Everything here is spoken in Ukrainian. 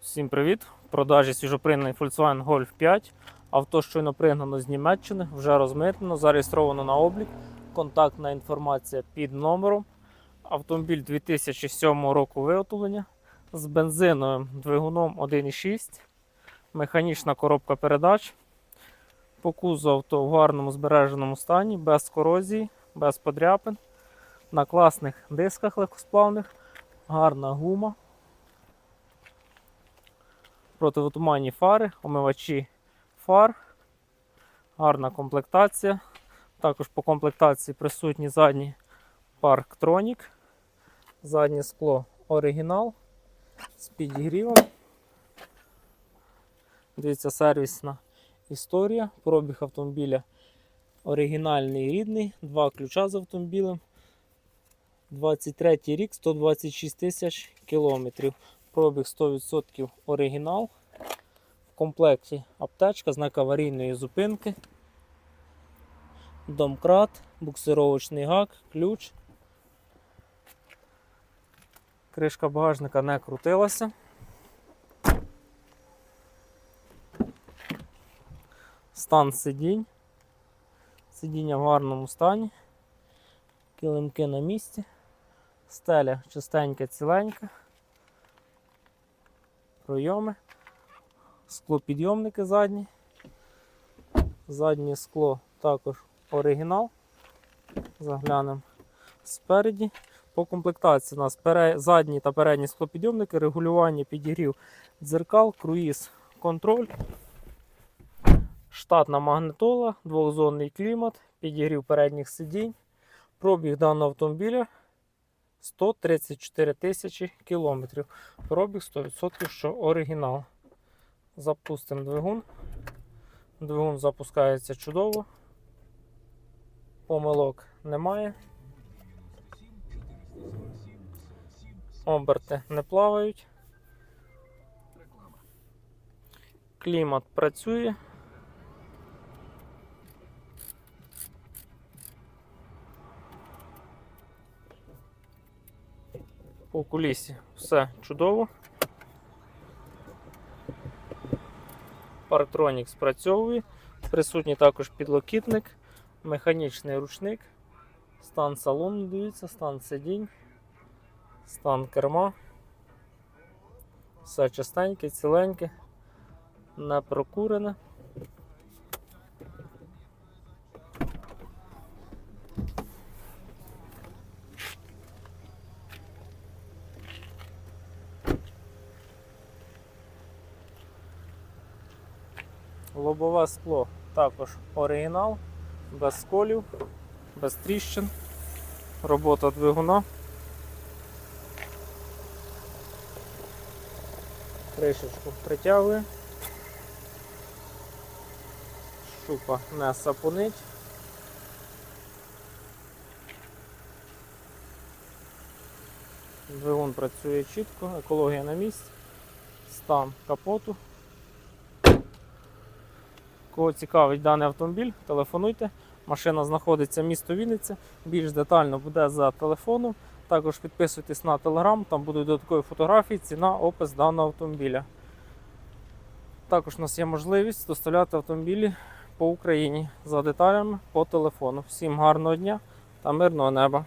Всім привіт! В продажі свіжопригнаний Volkswagen Golf 5. Авто щойно пригнано з Німеччини, вже розмитнено, зареєстровано на облік. Контактна інформація під номером. Автомобіль 2007 року виготовлення з бензиновим двигуном 1.6, механічна коробка передач. По кузову авто в гарному збереженому стані, без корозії, без подряпин. На класних дисках легкосплавних, гарна гума противотуманні фари, омивачі фар, гарна комплектація. Також по комплектації присутні задній парктронік, заднє скло оригінал з підігрівом. Дивіться, сервісна історія. Пробіг автомобіля оригінальний рідний, два ключа з автомобілем. 23 рік, 126 тисяч кілометрів. Пробіг 100% оригінал. В комплекті аптечка, знак аварійної зупинки, домкрат, буксировочний гак, ключ. Кришка багажника не крутилася. Стан сидінь. Сидіння в гарному стані. Килимки на місці. Стеля чистенька, ціленька пройоми, склопідйомники задні. Заднє скло також оригінал. Заглянемо спереді. По комплектації у нас задні та передні склопідйомники, регулювання підігрів дзеркал, круїз, контроль, штатна магнитола, двохзонний клімат, підігрів передніх сидінь. Пробіг даного автомобіля 134 тисячі кілометрів. Пробіг 100%, що оригінал. Запустимо двигун. Двигун запускається чудово. Помилок немає. Оберти не плавають. Клімат працює. По кулісі все чудово. Парктронік спрацьовує. Присутній також підлокітник, механічний ручник, стан салону, дивіться, стан сидінь, стан керма. Все чистеньке, ціленьке, не прокурене. Лобове скло також оригінал, без сколів, без тріщин. Робота двигуна. Кришечку притягує. Шупа не сапунить. Двигун працює чітко, екологія на місці, стан капоту. Кого цікавить даний автомобіль, телефонуйте. Машина знаходиться в місто Вінниця. Більш детально буде за телефоном. Також підписуйтесь на телеграм, там будуть додаткові фотографії, ціна, опис даного автомобіля. Також у нас є можливість доставляти автомобілі по Україні за деталями по телефону. Всім гарного дня та мирного неба!